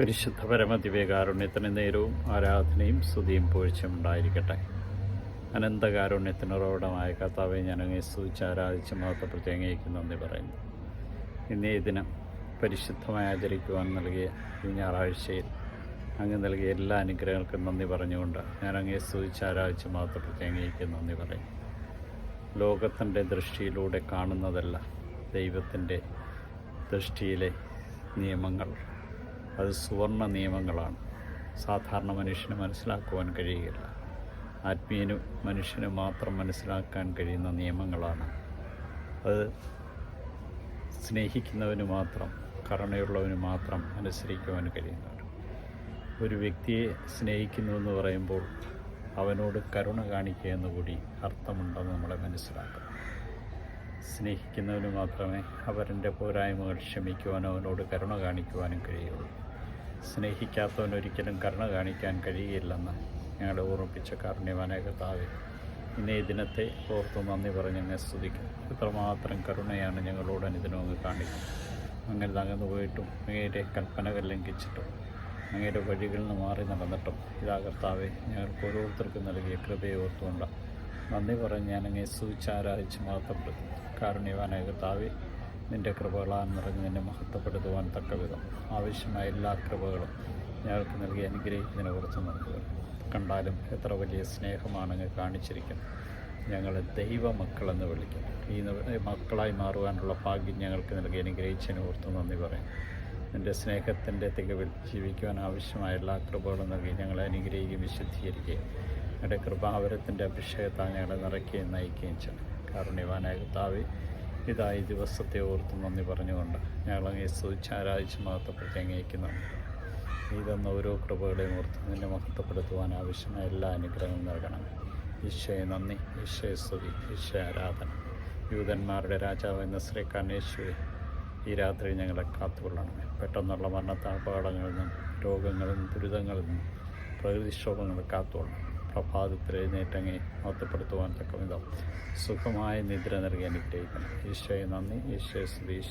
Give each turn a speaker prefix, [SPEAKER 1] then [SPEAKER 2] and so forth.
[SPEAKER 1] പരിശുദ്ധ പരമദിവ്യകാരുണ്യത്തിന് നേരവും ആരാധനയും സ്തുതിയും പൂഴ്ചയും ഉണ്ടായിരിക്കട്ടെ. അനന്തകാരുണ്യത്തിന് ഉറവിടമായ കർത്താവെ ഞാൻ അങ്ങേ സ്തുതിച്ച് ആരാധിച്ച് മഹത്വപ്പെടുത്തി അങ്ങേക്ക് നന്ദി പറയുന്നു. ഇന്നേ ദിനം പരിശുദ്ധമായി ആചരിക്കുവാൻ നൽകിയ ഈ ഞായറാഴ്ചയിൽ അങ്ങ് നൽകിയ എല്ലാ അനുഗ്രഹങ്ങൾക്കും നന്ദി പറഞ്ഞുകൊണ്ട് ഞാൻ അങ്ങേ സ്തുതിച്ച് ആരാധിച്ച് മഹത്വപ്പെടുത്തി അങ്ങേക്ക് നന്ദി പറയുന്നു. ലോകത്തിന്റെ ദൃഷ്ടിയിലൂടെ കാണുന്നതല്ല ദൈവത്തിന്റെ ദൃഷ്ടിയിലെ നിയമങ്ങൾ. അത് സുവർണ നിയമങ്ങളാണ്. സാധാരണ മനുഷ്യന് മനസ്സിലാക്കുവാൻ കഴിയുകയില്ല. ആത്മീയന് മനുഷ്യന് മാത്രം മനസ്സിലാക്കാൻ കഴിയുന്ന നിയമങ്ങളാണ്. അത് സ്നേഹിക്കുന്നവന് മാത്രം കരുണയുള്ളവന് മാത്രം അനുസരിക്കുവാൻ കഴിയുന്നവർ ഒരു വ്യക്തിയെ സ്നേഹിക്കുന്നുവെന്ന് പറയുമ്പോൾ അവനോട് കരുണ കാണിക്കുക എന്നുകൂടി അർത്ഥമുണ്ടെന്ന് നമ്മളെ മനസ്സിലാക്കണം സ്നേഹിക്കുന്നവന് മാത്രമേ അവരന്റെ പോരായ്മകൾ ക്ഷമിക്കുവാനും അവനോട് കരുണ കാണിക്കുവാനും കഴിയുള്ളൂ. സ്നേഹിക്കാത്തവൻ ഒരിക്കലും കരുണ കാണിക്കാൻ കഴിയില്ലെന്ന് ഞങ്ങളെ ഓർമ്മിപ്പിച്ച കാരുണ്യവാനായ കർത്താവെ ഇന്നേ ദിനത്തെ ഓർത്ത് നന്ദി പറഞ്ഞ് എന്നെ സ്തുതിക്കും. എത്രമാത്രം കരുണയാണ് ഞങ്ങളോട് അനുദിനം അങ്ങ് കാണിക്കുന്നത് അങ്ങനെ തകർന്നു പോയിട്ടും അങ്ങയുടെ കൽപ്പനകൾ ലംഘിച്ചിട്ടും അങ്ങയുടെ വഴികളിൽ നിന്ന് മാറി നടന്നിട്ടും ഇതാ കർത്താവെ ഞങ്ങൾക്ക് ഓരോരുത്തർക്കും നൽകിയ കൃപയെ ഓർത്തുകൊണ്ട് നന്ദി പറഞ്ഞ് ഞാൻ അങ്ങേ ആരാധിച്ച് മഹത്വപ്പെടുത്തും. കാരുണ്യവാനായ കർത്താവെ നിന്റെ കൃപകളാൽ നിറഞ്ഞ് നിന്നെ മഹത്വപ്പെടുത്തുവാൻ തക്ക വിധം. ആവശ്യമായ എല്ലാ കൃപകളും ഞങ്ങൾക്ക് നൽകി അനുഗ്രഹിക്കുന്നതിനെ കുറിച്ച് നൽകുക കണ്ടാലും എത്ര വലിയ സ്നേഹമാണ് അങ്ങ് കാണിച്ചിരിക്കുന്നത്. ഞങ്ങളെ ദൈവമക്കളെന്ന് വിളിക്കും ഈ മക്കളായി മാറുവാനുള്ള ഭാഗ്യം ഞങ്ങൾക്ക് നൽകി അനുഗ്രഹിച്ചതിനെ ഓർത്ത് നന്ദി പറയും എന്റെ സ്നേഹത്തിന്റെ തികവിൽ ജീവിക്കുവാൻ ആവശ്യമായ എല്ലാ കൃപകളും നൽകി ഞങ്ങളെ അനുഗ്രഹിക്കുകയും വിശുദ്ധീകരിക്കുകയും ഞങ്ങളുടെ കൃപാവരത്തിന്റെ അഭിഷേകത്താൽ ഞങ്ങളെ നിറയ്ക്കുകയും നയിക്കുകയും ചെയ്യണം കാരുണ്യവാനായ കർത്താവേ ഇതാ ഈ ദിവസത്തെ ഓർത്ത് നന്ദി പറഞ്ഞുകൊണ്ട് ഞങ്ങളങ്ങേ സ്തുതിച്ച് ആരാധിച്ച് മഹത്വപ്പെടുത്തി നന്ദി നീ തന്ന ഓരോ കൃപകളെയും ഓർത്ത് നിന്നെ മഹത്വപ്പെടുത്തുവാൻ ആവശ്യമായ എല്ലാ അനുഗ്രഹവും നൽകണം. ഈശോയെ നന്ദി ഈശോയെ സ്തുതി ഈശോ ആരാധന. യൂതന്മാരുടെ രാജാവ് എന്ന ശ്രീ യേശുവെ ഈ രാത്രി ഞങ്ങളെ കാത്തുകൊള്ളണമേ. പെട്ടെന്നുള്ള മരണത്താപകടങ്ങളിൽ നിന്നും രോഗങ്ങളിൽ നിന്നും ദുരിതങ്ങളിൽ നിന്നും പ്രകൃതിക്ഷോഭങ്ങൾ കാത്തുകൊള്ളണം പ്രഭാതത്തിൽ എഴുന്നേറ്റങ്ങെ തക്ക വിധം സുഖമായ നിദ്ര നൽകി അനുഗ്രഹിക്കണം. ഈശോയെ നന്ദി. ഈശോയെ സ്തുതി.